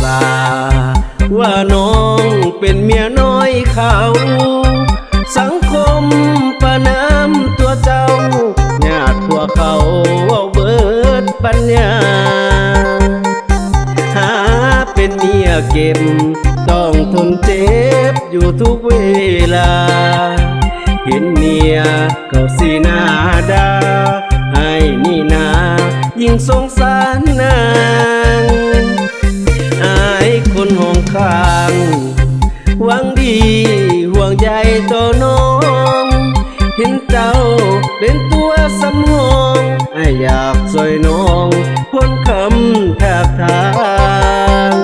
สา ว่าน้องเป็นเมียน้อยเขา สังคมประนามตัวเจ้าญาติพวกเขาว่าเบิดปัญญา หาเป็นเมียเก็บ ต้องทนเจ็บอยู่ทุกเวลา เห็นเมียเขาสีหน้าดาให้นี่นายิ่งสงสารนา ต่อน้อง เห็นเจ้าเป็นตัวสำรองไออยากสวยน้องพ้นคำแทบทาง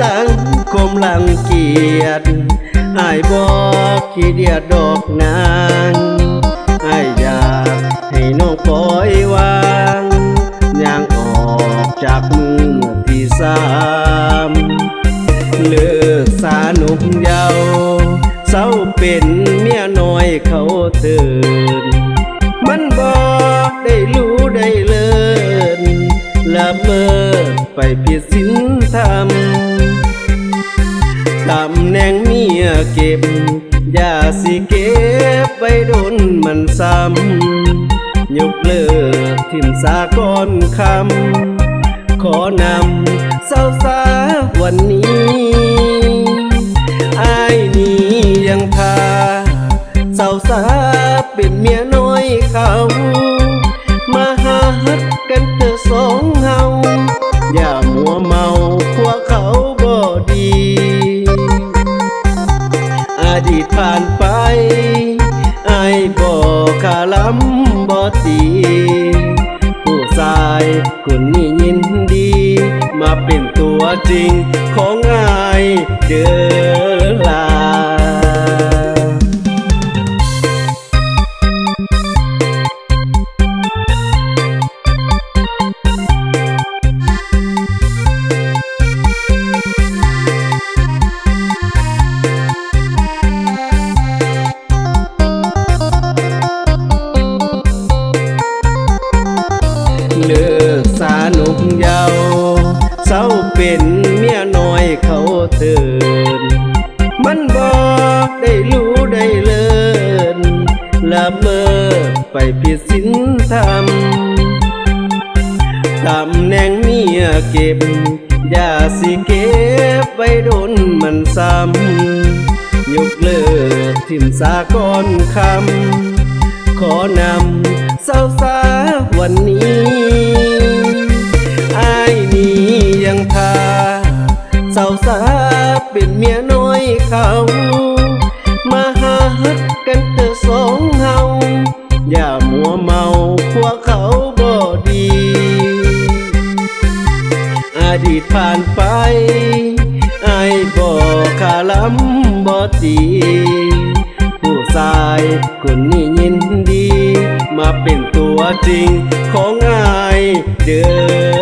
สังคมลังเกียจไอบอกขี้เดียดดอกนางไออยากให้น้องปล่อยวางย่างออกจากมือที่สามเลิกสานุ่มเยาว์เศร้า เป็นเมียน้อยเขาเตือนมันบอกได้รู้ได้เลินละเมอไปผิดศีลธรรมตำแหน่งเมียเก็บ อย่าสิเก็บไว้โดนมันซ้ำยกเลิกทิมสากอนคำขอนำเศร้าสาวันนี้ มาหาฮักกันเถอสองเฮาอย่ามัวเมาพวกเขาบ่ดี อดีตผ่านไปไอ้บอกขาล้ำบ่ตีผู้ชายคนนี้ยินดี มาเป็นตัวจริงของไอายเด้อ ได้รู้ได้เลินละเมอไปผิดศีลธรรมตำแหน่งเมียเก็บ อย่าสิเก็บไว้โดนมันซ้ำยกเลิกทิมสากอนคำขอนำเศร้าสาวันนี้อายนี้ยังพาเศร้าสาเป็นเมียน้อยเขา สองเฮาอย่ามัวเมาพวกเขาบ่ดี อดีตผ่านไปไอ้บอกขาล้ำบ่ตีผู้ชายคนนี้ยินดี มาเป็นตัวจริงของไอายเด้อ